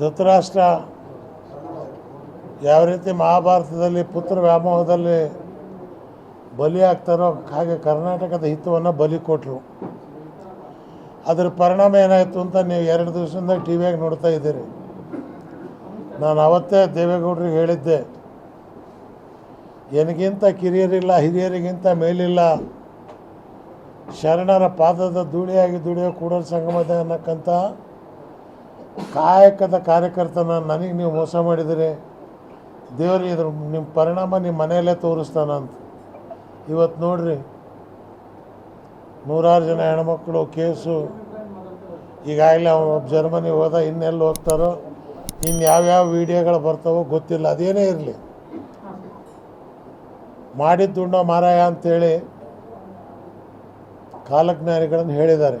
ಧೃತರಾಷ್ಟ್ರ ಯಾವ ರೀತಿ ಮಹಾಭಾರತದಲ್ಲಿ ಪುತ್ರ ವ್ಯಾಮೋಹದಲ್ಲಿ ಬಲಿ ಆಗ್ತಾರೋ ಹಾಗೆ ಕರ್ನಾಟಕದ ಹಿತವನ್ನು ಬಲಿ ಕೊಟ್ಟರು ಅದರ ಪರಿಣಾಮ ಏನಾಯಿತು ಅಂತ ನೀವು ಎರಡು ದಿವಸದಿಂದ ಟಿ ವಿಯಾಗಿ ನೋಡ್ತಾ ಇದ್ದೀರಿ. ನಾನು ಅವತ್ತೇ ದೇವೇಗೌಡರಿಗೆ ಹೇಳಿದ್ದೆ ನನಗಿಂತ ಕಿರಿಯರಿಲ್ಲ, ಹಿರಿಯರಿಗಿಂತ ಮೇಲಿಲ್ಲ, ಶರಣರ ಪಾದದ ಧೂಳಿಯಾಗಿ ದುಡಿಯೋ ಕೂಡಲ ಸಂಗಮದ ಅನ್ನಕ್ಕಂಥ ಕಾಯಕದ ಕಾರ್ಯಕರ್ತನ ನನಗೆ ನೀವು ಮೋಸ ಮಾಡಿದರೆ. ದೇವರು ಇದ್ರ ನಿಮ್ಮ ಪರಿಣಾಮ ನಿಮ್ಮ ಮನೆಯಲ್ಲೇ ತೋರಿಸ್ತಾನಂತ ಇವತ್ತು ನೋಡ್ರಿ, ನೂರಾರು ಜನ ಹೆಣ್ಮಕ್ಳು ಕೇಸು, ಈಗಾಗಲೇ ಅವನು ಜರ್ಮನಿ ಹೋದ, ಇನ್ನೆಲ್ಲಿ ಹೋಗ್ತಾರೋ ಇನ್ನು ಯಾವ್ಯಾವ ವಿಡಿಯೋಗಳು ಬರ್ತಾವೋ ಗೊತ್ತಿಲ್ಲ, ಅದೇನೇ ಇರಲಿ. ಮಾಡಿದ್ದುಂಡೋ ಮಾರಾಯ ಅಂತೇಳಿ ಕಾಲಜ್ಞಾನಿಗಳನ್ನು ಹೇಳಿದ್ದಾರೆ.